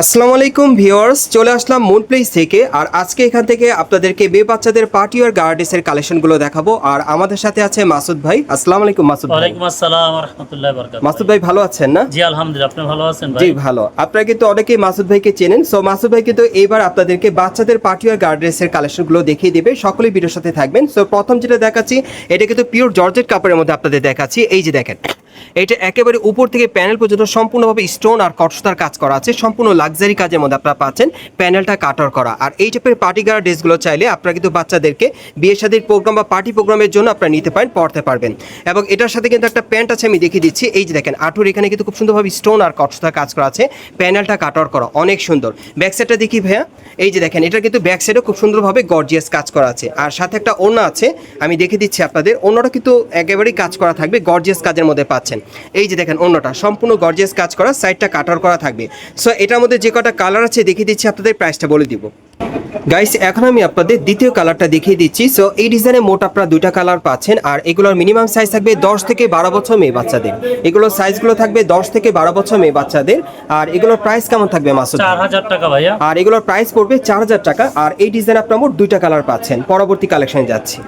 আসসালামু আলাইকুম ভিউয়ার্স চলে আসলাম মুন প্লেস থেকে। আর আজকে এখান থেকে আপনাদেরকে মেয়ে বাচ্চাদের পার্টি আর গার্ডেসের কালেকশনগুলো দেখাবো। আর আমাদের সাথে আছে মাসুদ ভাই। আসসালামু আলাইকুম মাসুদ ভাই। ওয়ালাইকুম আসসালাম রহমতুল্লাহ বরকাত মাসুদ ভাই ভালো আছেন না? জি আলহামদুলিল্লাহ। আপনি ভালো আছেন ভাই? জি ভালো। আপনারা কিন্তু অনেকেই মাসুদ ভাইকে চেনেন। সো মাসুদ ভাই কিন্তু এইবার আপনাদেরকে বাচ্চাদের পার্টি আর গার্ডেসের কালেকশনগুলো দেখিয়ে দেবে। সকলেই ভিডিওর সাথে থাকবেন। সো প্রথম যেটা দেখাচ্ছি এটা কিন্তু পিওর জর্জেট কাপড়ের মধ্যে আপনাদের দেখাচ্ছি। এই যে দেখেন। এটা একেবারে উপর থেকে প্যানেল পর্যন্ত সম্পূর্ণভাবে স্টোন আর কটসতার কাজ করা আছে। সম্পূর্ণ লাক্সারি কাজের মধ্যে আপনারা পাচ্ছেন প্যানেলটা কাটার করা। আর এই টাইপের পার্টি গার্ড ড্রেসগুলো চাইলে আপনারা কিন্তু বাচ্চাদেরকে বিয়ে শাদীর প্রোগ্রাম বা পার্টি প্রোগ্রামের জন্য আপনারা নিতে পারেন, পড়তে পারবেন। এবং এটার সাথে কিন্তু একটা প্যান্ট আছে, আমি দেখিয়ে দিচ্ছি। এই যে দেখেন, আঠুর এখানে কিন্তু খুব সুন্দরভাবে স্টোন আর কটসতার কাজ করা আছে। প্যানেলটা কাটার করা, অনেক সুন্দর। ব্যাক সাইডটা দেখি ভাইয়া। এই যে দেখেন, এটা কিন্তু ব্যাক সাইডে খুব সুন্দরভাবে গর্জিয়াস কাজ করা আছে। আর সাথে একটা ওড়না আছে, আমি দেখে দিচ্ছি আপনাদের। অন্যটা কিন্তু একেবারেই কাজ করা থাকবে, গর্জিয়াস কাজের মধ্যে পাচ্ছেন। এই যে দেখেন অন্যটা সম্পূর্ণ গর্জেস কাজ করা সাইডটা কাটার করা থাকবে। সো এটার মধ্যে যে কটা কালার আছে দেখিয়ে দিচ্ছি আপনাদের প্রাইসটা বলে দিব। গাইস এখন আমি আপনাদের দ্বিতীয় কালারটা দেখিয়ে দিচ্ছি। সো এই ডিজাইনে মোট আপনারা দুইটা কালার পাচ্ছেন আর এগুলোর মিনিমাম সাইজ থাকবে দশ থেকে বারো বছর মেয়ে বাচ্চাদের। এগুলোর সাইজগুলো থাকবে দশ থেকে বারো বছর মেয়ে বাচ্চাদের। আর এগুলোর প্রাইস কেমন থাকবে মাসুদ চার হাজার টাকা ভাইয়া। আর এগুলোর প্রাইস পড়বে চার হাজার টাকা। আর এই ডিজাইন আপনার মোট দুইটা কালার পাচ্ছেন। পরবর্তী কালেকশনে যাচ্ছি।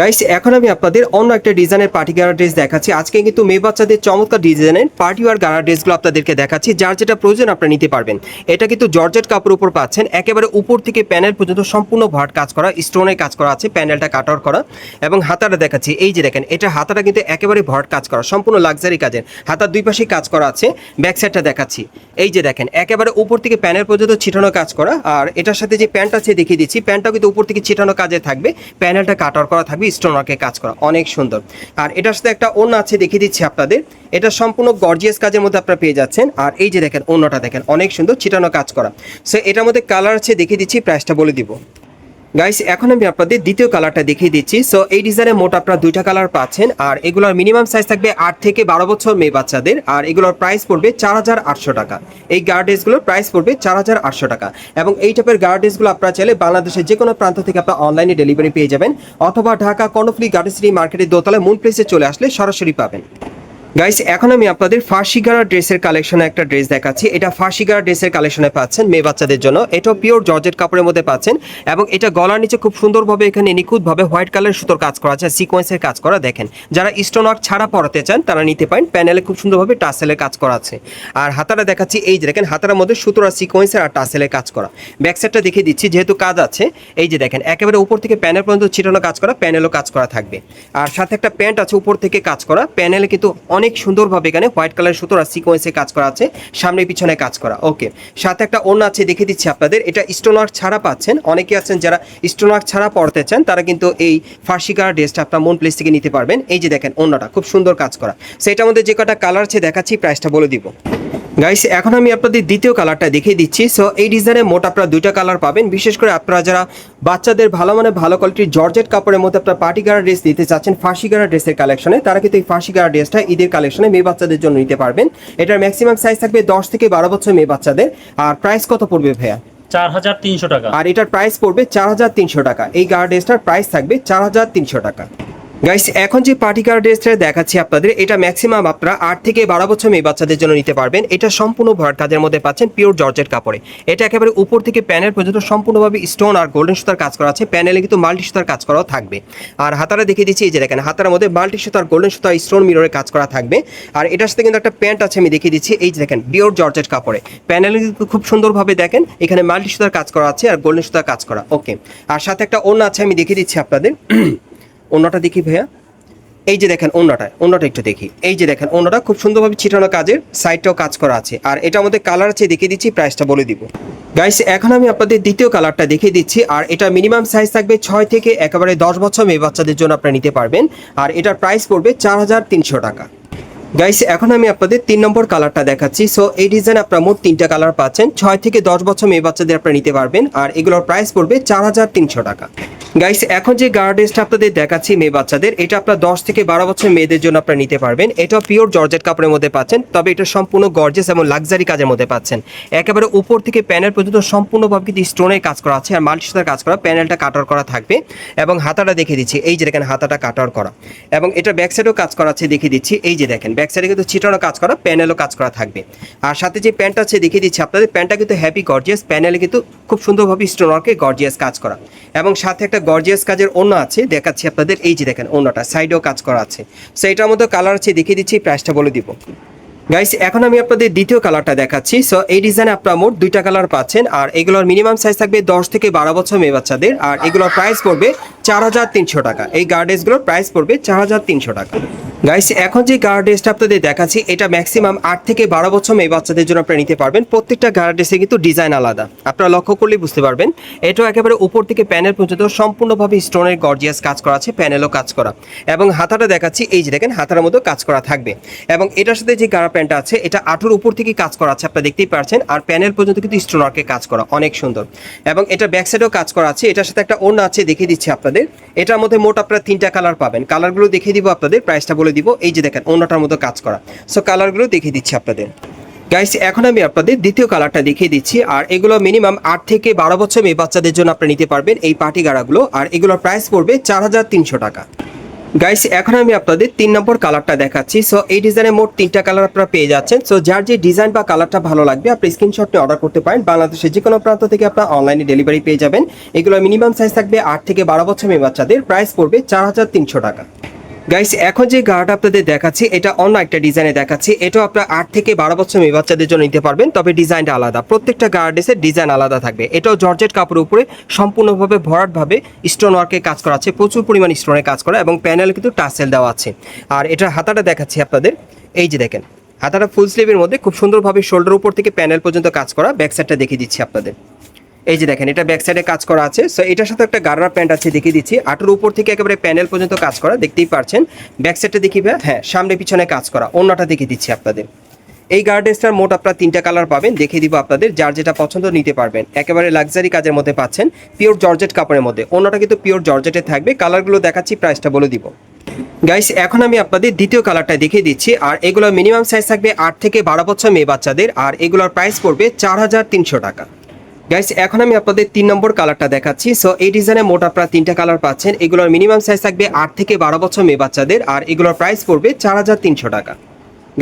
গাইস এখন আমি আপনাদের অন্য একটা ডিজাইনের পার্টি গারা ড্রেস দেখাচ্ছি। আজকে কিন্তু মেয়ে বাচ্চাদের চমৎকার ডিজাইনের পার্টি ওয়ার গারা ড্রেসগুলো আপনাদেরকে দেখাচ্ছি, যার যেটা প্রয়োজন আপনারা নিতে পারবেন। এটা কিন্তু জর্জেট কাপড় উপর পাচ্ছেন, একেবারে উপর থেকে প্যানেল পর্যন্ত সম্পূর্ণ ভাট কাজ করা স্টোনের কাজ করা আছে প্যানেলটা কাটার করা। এবং হাতাটা দেখাচ্ছি, এই যে দেখেন, এটা হাতাটা কিন্তু একেবারে ভট কাজ করা, সম্পূর্ণ লাক্সারি কাজের। হাতার দুই পাশেই কাজ করা আছে ব্যাক সাইডটা দেখাচ্ছি। এই যে দেখেন, একেবারে উপর থেকে প্যানেল পর্যন্ত ছিটানো কাজ করা, আর এটার সাথে যে প্যান্ট আছে দেখিয়ে দিচ্ছি প্যান্টটাও কিন্তু উপর থেকে ছিটানো কাজে থাকবে প্যানেলটা কাটার করা থাকবে। স্টোন ওয়ার্কে কাজ করা, অনেক সুন্দর। আর এটার সাথে একটা অন্য আছে, দেখিয়ে দিচ্ছি আপনাদের। এটা সম্পূর্ণ গর্জিয়াস কাজের মধ্যে আপনারা পেয়ে যাচ্ছেন। আর এই যে দেখেন, অন্যটা দেখেন, অনেক সুন্দর, ছিটানো কাজ করা। সো এটার মধ্যে কালার আছে, দেখিয়ে দিচ্ছি প্রাইসটা বলে দিব। গাইস এখন আমি আপনাদের দ্বিতীয় কালারটা দেখিয়ে দিচ্ছি। সো এই ডিজাইনে মোট আপনারা দুইটা কালার পাচ্ছেন, আর এগুলোর মিনিমাম সাইজ থাকবে আট থেকে বারো বছর মেয়ে বাচ্চাদের, আর এগুলোর প্রাইস পড়বে চার হাজার আটশো টাকা। এই গার্ডেসগুলোর প্রাইস পড়বে চার হাজার আটশো টাকা। এবং এই টাইপের গার্ডেসগুলো আপনারা চাইলে বাংলাদেশের যে কোনো প্রান্ত থেকে আপনারা অনলাইনে ডেলিভারি পেয়ে যাবেন, অথবা ঢাকা কর্ণফুলি গার্ডেসিটি মার্কেটের দোতলায় মুন প্লেসে চলে আসলে সরাসরি পাবেন। গাইস এখন আমি আপনাদের ফার্সিগারা ড্রেসের কালেকশনে একটা ড্রেস দেখাচ্ছি। এটা ফার্সিগারা ড্রেসের কালেকশনে পাচ্ছেন মেয়ে বাচ্চাদের জন্য। এটাও পিওর জর্জেট কাপড়ের মধ্যে পাচ্ছেন এবং এটা গলার নিচে খুব সুন্দরভাবে এখানে নিখুঁতভাবে হোয়াইট কালার সুতোর কাজ করা আছে সিকোয়েন্সের কাজ করা। দেখেন, যারা স্টোন ওয়ার্ক ছাড়া পরাতে চান, তারা নিতে পারেন। প্যানেলে খুব সুন্দরভাবে টাসেলের কাজ করা আছে। আর হাতাটা দেখাচ্ছি, এই যে দেখেন হাতার মধ্যে সুতোর আর সিকোয়েন্সের আর টাসেলের কাজ করা। ব্যাক সাইডটা দেখিয়ে দিচ্ছি, যেহেতু কাজ আছে, এই যে দেখেন, একেবারে উপর থেকে প্যানেল পর্যন্ত ছিটানো কাজ করা প্যানেলও কাজ করা থাকবে। আর সাথে একটা প্যান্ট আছে উপর থেকে কাজ করা প্যানেলে কিন্তু অনেক সুন্দরভাবে এখানে হোয়াইট কালার সুতোর আর সিকোয়েন্সে কাজ করা আছে, সামনে পিছনে কাজ করা। ওকে, সাথে একটা অন্য আছে দেখে দিচ্ছি আপনাদের। এটা স্টোন ওয়ার্ক ছাড়া পাচ্ছেন। অনেকে আছেন যারা স্টোন ওয়ার্ক ছাড়া পড়তে চান, তারা কিন্তু এই ফার্সিকার ড্রেসটা আপনার মন প্লেস থেকে নিতে পারবেন। এই যে দেখেন অন্যটা, খুব সুন্দর কাজ করা। সেটার মধ্যে যে কটা কালার আছে দেখাচ্ছি প্রাইসটা বলে দিব। গাইস এখন আমি আপনাদের দ্বিতীয় কালারটা দেখিয়ে দিচ্ছি। সো এই ডিজাইনে মোট আপনারা দুইটা কালার পাবেন। বিশেষ করে আপনারা যারা বাচ্চাদের ভালো মানে ভালো কোয়ালিটির জর্জেট কাপড়ের মধ্যে আপনারা পার্টি গাড়া ড্রেস দিতে চাচ্ছেন ফাঁসি গাড়া ড্রেসের কালেকশনে তারা কিন্তু এই ফাঁসি গাড়া ড্রেসটা ঈদের কালেকশনে মেয়ে বাচ্চাদের জন্য নিতে পারবেন। এটার ম্যাক্সিমাম সাইজ থাকবে দশ থেকে বারো বছর মেয়ে বাচ্চাদের। আর প্রাইস কত পড়বে ভাইয়া? চার হাজার তিনশো টাকা। আর এটার প্রাইস পড়বে চার হাজার তিনশো টাকা। এই গার্ড ড্রেসটার প্রাইস থাকবে চার হাজার তিনশো টাকা। গাইস এখন যে পার্টি গার্ড ড্রেসটা দেখাচ্ছি আপনাদের, এটা ম্যাক্সিমাম আপনারা আট থেকে বারো বছর মেয়ে বাচ্চাদের জন্য নিতে পারবেন। এটা সম্পূর্ণ ভরাট কাজের মধ্যে পাচ্ছেন পিওর জর্জেট কাপড়ে। এটা একেবারে উপর থেকে প্যানেল পর্যন্ত সম্পূর্ণভাবে স্টোন আর গোল্ডেন সুতার কাজ করা আছে। প্যানেলে কিন্তু মাল্টি সুতার কাজ করাও থাকবে। আর হাতারা দেখিয়ে দিচ্ছি, এই যে দেখেন, হাতার মধ্যে মাল্টি সুতার গোল্ডেন সুতার স্টোন মিররের কাজ করা থাকবে। আর এটার সাথে কিন্তু একটা প্যান্ট আছে, আমি দেখিয়ে দিচ্ছি। এই যে দেখেন পিওর জর্জেট কাপড়ে। প্যানেলে কিন্তু খুব সুন্দরভাবে দেখেন, এখানে মাল্টি সুতার কাজ করা আছে আর গোল্ডেন সুতার কাজ করা। ওকে আর সাথে একটা অন্য আছে, আমি দেখিয়ে দিচ্ছি আপনাদের। অন্যটা দেখি ভাইয়া। এই যে দেখেন অন্যটা অন্যটা একটু দেখি। এই যে দেখেন অন্যটা খুব সুন্দরভাবে ছিটানো কাজের সাইডটাও কাজ করা আছে। আর এটা আমাদের কালার আছে, দেখিয়ে দিচ্ছি প্রাইসটা বলে দিব। গাইস এখন আমি আপনাদের দ্বিতীয় কালারটা দেখিয়ে দিচ্ছি, আর এটা মিনিমাম সাইজ থাকবে ছয় থেকে একেবারে দশ বছর মেয়ে বাচ্চাদের জন্য আপনারা নিতে পারবেন, আর এটার প্রাইস পড়বে চার হাজার তিনশো টাকা। গাইস এখন আমি আপনাদের তিন নম্বর কালারটা দেখাচ্ছি। সো এই ডিজাইন আপনারা মোট তিনটা কালার পাচ্ছেন, ছয় থেকে দশ বছর মেয়ে বাচ্চাদের আপনারা নিতে পারবেন, আর এগুলোর প্রাইস পড়বে চার হাজার তিনশো টাকা। গাইস এখন যে গার্ডেসটা আপনাদের দেখাচ্ছি মেয়ে বাচ্চাদের, এটা আপনার দশ থেকে বারো বছর মেয়েদের জন্য আপনারা নিতে পারবেন। এটা পিওর জর্জেট কাপড়ের মধ্যে পাচ্ছেন, তবে এটা সম্পূর্ণ গর্জেস এবং লাক্সারি কাজের মধ্যে পাচ্ছেন। একেবারে উপর থেকে প্যানেল পর্যন্ত সম্পূর্ণভাবে কিন্তু স্টোনের কাজ করা আছে আর মাল্টি সুতার কাজ করা প্যানেলটা কাটার করা থাকবে। এবং হাতাটা দেখে দিচ্ছি, এই যে দেখেন হাতাটা কাটার করা। এবং এটা ব্যাক সাইডেও কাজ করা আছে দেখে দিচ্ছি, এই যে দেখেন ব্যাক সাইডে কিন্তু ছিটানো কাজ করা প্যানেলও কাজ করা থাকবে। আর সাথে যে প্যান্ট আছে, দেখিয়ে দিচ্ছি আপনাদের প্যান্টটা কিন্তু হ্যাপি গর্জিয়াস প্যানেলে কিন্তু খুব সুন্দরভাবে স্টোন ওয়ার্কে গর্জিয়াস কাজ করা। এবং সাথে একটা গর্জিয়াস কাজের অন্য আছে, দেখাচ্ছি আপনাদের, এই যে দেখেন অন্যটা সাইডেও কাজ করা আছে। সো এটার মধ্যে কালার আছে, দেখিয়ে দিচ্ছি প্রাইসটা বলে দিব। গাইস এখন আমি আপনাদের দ্বিতীয় কালারটা দেখাচ্ছি। সো এই ডিজাইনে আপনারা মোট দুইটা কালার পাচ্ছেন, আর এগুলোর মিনিমাম সাইজ থাকবে দশ থেকে বারো বছর মেয়ে বাচ্চাদের, আর এগুলোর প্রাইস পড়বে চার হাজার তিনশো টাকা। এই গার্ডেসগুলোর প্রাইস পড়বে চার হাজার তিনশো টাকা। গাইস এখন যে গার্ডেসটা আপনাদের দেখাচ্ছি, এটা ম্যাক্সিমাম আট থেকে বারো বছর মেয়ে বাচ্চাদের জন্য আপনারা নিতে পারবেন। প্রত্যেকটা গার্ডেসে কিন্তু ডিজাইন আলাদা। আপনারা লক্ষ্য করলেই বুঝতে পারবেন, এটাও একেবারে উপর থেকে প্যানেল পর্যন্ত সম্পূর্ণভাবে স্টোনের গর্জিয়াস কাজ করা আছে প্যানেলও কাজ করা। এবং হাতাটা দেখাচ্ছি, এই যে দেখেন, হাতার মতো কাজ করা থাকবে। এবং এটার সাথে যে গাড়া প্যান্টটা আছে, এটা আঠুর উপর থেকে কাজ করা আছে, আপনারা দেখতেই পারছেন। আর প্যানেল পর্যন্ত কিন্তু স্টোনারকে কাজ করা, অনেক সুন্দর। এবং এটা ব্যাক সাইডেও কাজ করা আছে, এটার সাথে একটা ওড়না আছে, দেখিয়ে দিচ্ছি আপনাদের। এটার মধ্যে মোট আপনারা তিনটা কালার পাবেন। কালারগুলো দেখিয়ে দিব আপনাদের প্রাইসটা বলে দিব। এই যে দেখেন, ওড়নাটার মধ্যে কাজ করা। সো কালারগুলো দেখিয়ে দিচ্ছি আপনাদের। গাইস এখন আমি আপনাদের দ্বিতীয় কালারটা দেখিয়ে দিচ্ছি। আর এগুলো মিনিমাম আট থেকে বারো বছর মেয়ে বাচ্চাদের জন্য আপনারা নিতে পারবেন এই পার্টি গাড়াগুলো। আর এগুলোর প্রাইস পড়বে চার হাজার তিনশো টাকা। গাইস এখন আমি আপনাদের তিন নম্বর কালারটা দেখাচ্ছি। সো এই ডিজাইনে মোট তিনটা কালার আপনারা পেয়ে যাচ্ছেন। সো যার যে ডিজাইন বা কালারটা ভালো লাগবে, আপনি স্ক্রিনশট নিয়ে অর্ডার করতে পারেন। বাংলাদেশের যে কোনো প্রান্ত থেকে আপনারা অনলাইনে ডেলিভারি পেয়ে যাবেন। এগুলো মিনিমাম সাইজ থাকবে আট থেকে বারো বছর মেয়ে বাচ্চাদের। প্রাইস পড়বে চার হাজার তিনশো টাকা। গাইস এখন যে গার্ড আপনাদের দেখাচ্ছি, এটা অন্য একটা ডিজাইনে দেখাচ্ছি। এটাও আপনারা আট থেকে বারো বছর মেয়ে বাচ্চাদের জন্য নিতে পারবেন, তবে ডিজাইনটা আলাদা। প্রত্যেকটা গার্ডেসের ডিজাইন আলাদা থাকবে। এটাও জর্জেট কাপড়ের উপরে সম্পূর্ণভাবে ভরাটভাবে স্টোন ওয়ার্কে কাজ করা আছে, প্রচুর পরিমাণ স্টোনে কাজ করা এবং প্যানেল কিন্তু টাসেল দেওয়া আছে। আর এটার হাতাটা দেখাচ্ছি আপনাদের। এই যে দেখেন, হাতাটা ফুল স্লিভের মধ্যে খুব সুন্দরভাবে শোল্ডার উপর থেকে প্যানেল পর্যন্ত কাজ করা ব্যাক সাইডটা দেখিয়ে দিচ্ছি আপনাদের। এই যে দেখেন, এটা ব্যাক সাইডে কাজ করা আছে। সো এটার সাথে একটা গার্ডার প্যান্ট আছে, দেখিয়ে দিচ্ছি। আটুর উপর থেকে একেবারে প্যানেল পর্যন্ত কাজ করা, দেখতেই পারছেন। ব্যাক সাইডটা দেখিবে হ্যাঁ সামনে পিছনে কাজ করা, অন্যটা দেখিয়ে দিচ্ছি আপনাদের। এই গার্ডেসটার মোট আপনারা তিনটা কালার পাবেন, দেখিয়ে দিব আপনাদের, যার যেটা পছন্দ নিতে পারবেন। একেবারে লাক্সারি কাজের মধ্যে পাচ্ছেন পিওর জর্জেট কাপড়ের মধ্যে। অন্যটা কিন্তু পিওর জর্জেটে থাকবে কালারগুলো দেখাচ্ছি প্রাইসটা বলে দিব। গাইস এখন আমি আপনাদের দ্বিতীয় কালারটা দেখিয়ে দিচ্ছি, আর এগুলোর মিনিমাম সাইজ থাকবে আট থেকে বারো বছর মেয়ে বাচ্চাদের, আর এগুলোর প্রাইস পড়বে চার হাজার তিনশো টাকা। গাইস এখন আমি আপনাদের তিন নম্বর কালারটা দেখাচ্ছি। সো এই ডিজাইনে মোট আপনারা তিনটা কালার পাচ্ছেন। এগুলোর মিনিমাম সাইজ থাকবে আট থেকে বারো বছর মেয়ে বাচ্চাদের, আর এগুলোর প্রাইস পড়বে চার হাজার তিনশো টাকা।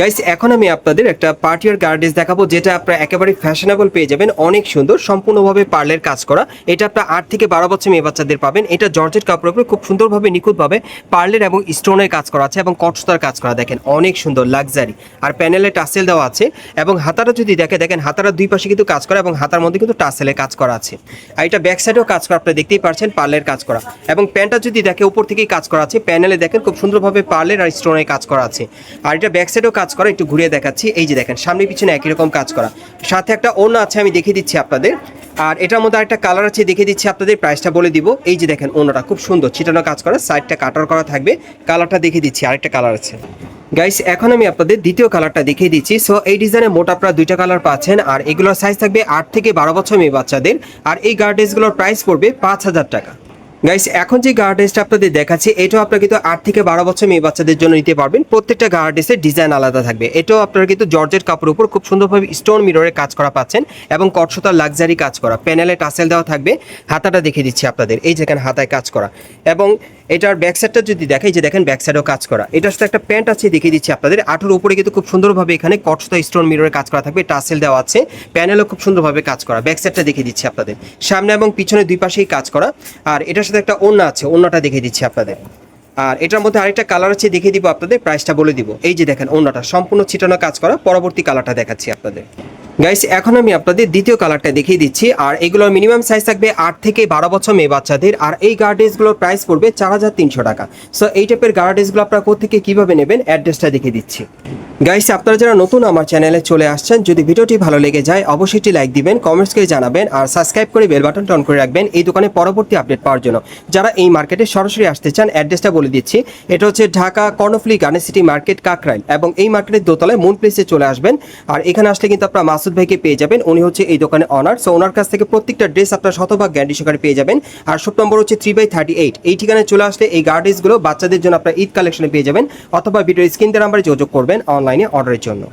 গাইস এখন আমি আপনাদের একটা পার্টিয়ার গার্ডেস দেখাবো, যেটা আপনারা একেবারে ফ্যাশনেবল পেয়ে যাবেন, অনেক সুন্দর, সম্পূর্ণভাবে পার্লের কাজ করা। এটা আপনার আট থেকে বারো বছর মেয়ে বাচ্চাদের পাবেন। এটা জর্জেট কাপড়ের উপরে খুব সুন্দরভাবে নিখুঁতভাবে পার্লের এবং স্টোনের কাজ করা আছে এবং কটসতার কাজ করা, দেখেন, অনেক সুন্দর লাক্সারি আর প্যানেলে টাসেল দেওয়া আছে এবং হাতারা যদি দেখে, দেখেন হাতারা দুই পাশে কিন্তু কাজ করা এবং হাতার মধ্যে কিন্তু টাসেলের কাজ করা আছে। আর এটা ব্যাক সাইডেও কাজ করা, আপনারা দেখতেই পারছেন, পার্লের কাজ করা। এবং প্যান্টটা যদি দেখে, উপর থেকেই কাজ করা আছে, প্যানেলে দেখেন খুব সুন্দরভাবে পার্লের আর স্টোনের কাজ করা আছে। আর এটা ব্যাক সাইডেও কাজ করা, একটু ঘুরিয়ে দেখাচ্ছি। এই যে দেখেন, সামনে পিছনে একই রকম কাজ করা। সাথে একটা অন্য আছে, আমি দেখিয়ে দিচ্ছি আপনাদের। আর এটার মধ্যে আরেকটা কালার আছে, দেখিয়ে দিচ্ছি আপনাদের প্রাইসটা বলে দিব। এই যে দেখেন অন্যটা খুব সুন্দর, ছিটানো কাজ করা সাইডটা কাটার করা থাকবে। কালারটা দেখিয়ে দিচ্ছি, আরেকটা কালার আছে। গাইস এখন আমি আপনাদের দ্বিতীয় কালারটা দেখিয়ে দিচ্ছি। সো এই ডিজাইনে মোট আপনারা দুইটা কালার পাচ্ছেন, আর এগুলোর সাইজ থাকবে আট থেকে বারো বছর মেয়ে বাচ্চাদের। আর এই গার্ডেসগুলোর প্রাইস পড়বে পাঁচ হাজার টাকা। গাইস এখন যে গার্ডেসটা আপনাদের দেখাচ্ছি, এটাও আপনারা কিন্তু আট থেকে বারো বছর মেয়ে বাচ্চাদের জন্য নিতে পারবেন। প্রত্যেকটা গার্ডেসের ডিজাইন আলাদা থাকবে। এটাও আপনারা কিন্তু জর্জের কাপড়ের উপর খুব সুন্দরভাবে স্টোন মিররে কাজ করা পাচ্ছেন এবং কটসতার লাক্সারি কাজ করা। প্যানেলে টাসেল দেওয়া থাকবে। হাতাটা দেখে দিচ্ছি আপনাদের। এই যেখানে হাতায় কাজ করা। এবং এটার ব্যাক সাইডটা যদি দেখাই যে দেখেন ব্যাক সাইডেও কাজ করা। এটার সাথে একটা প্যান্ট আছে, দেখিয়ে দিচ্ছি আপনাদের। আটুর উপরে কিন্তু খুব সুন্দরভাবে এখানে কটসতা স্টোন মিররের কাজ করা থাকবে। টাসেল দেওয়া আছে। প্যানেলও খুব সুন্দরভাবে কাজ করা। ব্যাক সাইডটা দেখিয়ে দিচ্ছি আপনাদের। সামনে এবং পিছনে দুই পাশেই কাজ করা। আর এটার সাথে একটা ওড়না আছে, ওড়নাটা দেখিয়ে দিচ্ছি আপনাদের। আর এটার মধ্যে আরেকটা কালার আছে, দেখিয়ে দিব আপনাদের। প্রাইসটা বলে দিব। এই যে দেখেন, ওড়নাটা। সম্পূর্ণ ছিটানো কাজ করা। পরবর্তী কালারটা দেখাচ্ছি আপনাদের। গাইস এখন আমি আপনাদের দ্বিতীয় কালারটা দেখিয়ে দিচ্ছি। আর এগুলোর মিনিমাম সাইজ থাকবে আট থেকে বারো বছর মেয়ে বাচ্চাদের। আর এই গার্ডেসগুলোর প্রাইস পড়বে চার হাজার তিনশো টাকা। সো এই টাইপের গার্ডেসগুলো আপনারা কোথেকে কীভাবে নেবেন? অ্যাড্রেসটা দেখিয়ে দিচ্ছি। গাইস আপনারা যারা নতুন আমার চ্যানেলে চলে আসছেন, যদি ভিডিওটি ভালো লেগে যায়, অবশ্যই একটি লাইক দিবেন কমেন্টস করে জানাবেন, আর সাবস্ক্রাইব করে বেল বাটন অন করে রাখবেন এই দোকানে পরবর্তী আপডেট পাওয়ার জন্য। যারা এই মার্কেটে সরাসরি আসতে চান অ্যাড্রেসটা বলে দিচ্ছি। এটা হচ্ছে Dhaka Karnaphuli garden city market Kakrail. এবং এই মার্কেটের দোতলায় মুন প্লেসে চলে আসবেন। আর এখানে আসলে কিন্তু আপনারা মাসুদ ভাইকে পেয়ে যাবেন। উনি হচ্ছে এই দোকানে অনার সো ওনার কাছ থেকে প্রত্যেকটা ড্রেস আপনার শতভাগ গ্যান্ডি সহকারে পেয়ে যাবেন। আর শপ নম্বর হচ্ছে থ্রি বাই থার্টি এইট এই ঠিকানায় চলে আসলে এই গার্ডেসগুলো বাচ্চাদের জন্য আপনার ঈদ কালেকশনে পেয়ে যাবেন। অথবা ভিডিও স্ক্রিন নাম্বারে যোগাযোগ করবেন অনলাইনে অর্ডারের জন্য।